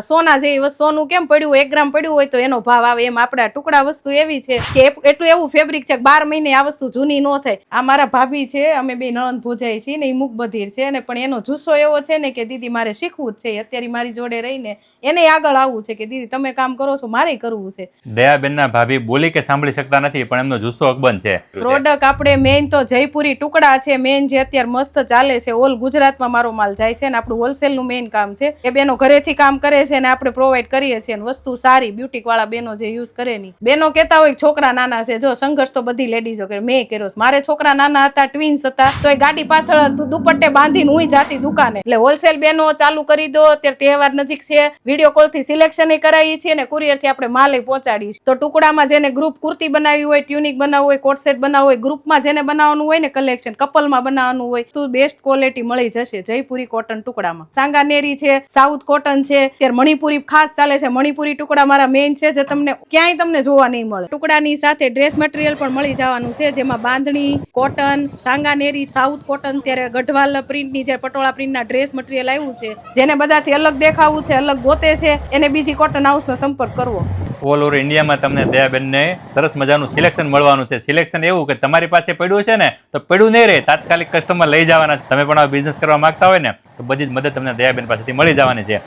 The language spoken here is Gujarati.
સોના જેવી વસ્તુ સોનું કેમ પડ્યું એક ગ્રામ પડ્યું હોય તો એનો ભાવ આવે. એમ આપણા ટુકડા વસ્તુ એવી છે કે એટલું એવું ફેબ્રિક છે બાર મહિને આ વસ્તુ જૂની ન થાય આ મારા ભાભી છે અમે બે નણંદ ભોજાઈ છીએ ને એ મુખ બધીર છે ને પણ એનો જુસ્સો એવો છે ને કે દીદી મારે શીખવું જ છે. અત્યારે મારી જોડે રહીને એને આગળ આવવું છે કે દીદી તમે કામ કરો છો મારે કરવું છે. દયાબેનના ભાભી બોલી કે સાંભળી શકતા નથી પણ એમનો જુસ્સો અકબંધ છે. પ્રોડક્ટ આપણે મેઇન તો જયપુરી ટુકડા છે મેઇન જે અત્યારે મસ્ત ચાલે છે ઓલ ગુજરાતમાં મારો માલ જાય છે ને આપણું હોલસેલનું મેઇન કામ છે. એ બેનો ઘરેથી કામ કરે છે ને આપણે પ્રોવાઈડ કરીએ છીએ વસ્તુ સારી બ્યુટીક વાળા બેનો જે યુઝ કરે ની બેનો કહેતા હોય છોકરા નાના છે, જો સંઘર્ષ તો બધી લેડીઝો કરે. મેં કર્યો મારે છોકરા નાના હતા ટ્વિન્સ હતા, તો એ ગાડી પાછળ દુપટ્ટે બાંધીને હું જાતી દુકાને. એટલે હોલસેલ બેનો ચાલુ કરી દો. અત્યારે તહેવાર નજીક છે. વીડિયો કોલથી સિલેક્શન કરાવીએ છીએ અને કુરિયરથી આપણે માલ પહોંચાડીએ. તો ટુકડામાં જેને ગ્રુપ કુર્તી બનાવી હોય ટ્યુનિક બનાવવું હોય કોટ સેટ બનાવવું હોય ગ્રુપમાં જેને બનાવવાનું હોય ને કલેક્શન કપલમાં બનાવવાનું હોય, તો બેસ્ટ ક્વોલિટી મળી જશે. જયપુરી કોટન ટુકડામાં. સાંગાનેરી છે સાઉથ કોટન છે. ત્યારે મણિપુરી ખાસ ચાલે છે. મણિપુરી ટુકડા મારા મેઇન છે, જે તમને ક્યાંય તમને જોવા નહીં મળે. ટુકડાની સાથે ડ્રેસ મટીરિયલ પણ મળી જવાનું છે, જેમાં bandhani cotton Sanganeri south cotton ત્યારે ગઢવાલ પ્રિન્ટની જે પટોળા પ્રિન્ટના ડ્રેસ મટીરિયલ આવ્યું છે, જેને બધાથી અલગ દેખાવું છે, અલગ ગોતે છે, એને બીજી કોટન હાઉસનો સંપર્ક કરવો. ઓલ ઓવર ઇન્ડિયામાં તમને દયાબેનને સરસ મજાનું સિલેક્શન મળવાનું છે. સિલેક્શન એવું કે તમારી પાસે પડ્યું છે ને, તો પડ્યું નહીં રહે, તાત્કાલિક કસ્ટમર લઈ જવાના છે. તમે પણ આ બિઝનેસ કરવા માંગતા હોય ને, તો બધી જ મદદ તમને દયાબેન પાસેથી મળી જવાની છે.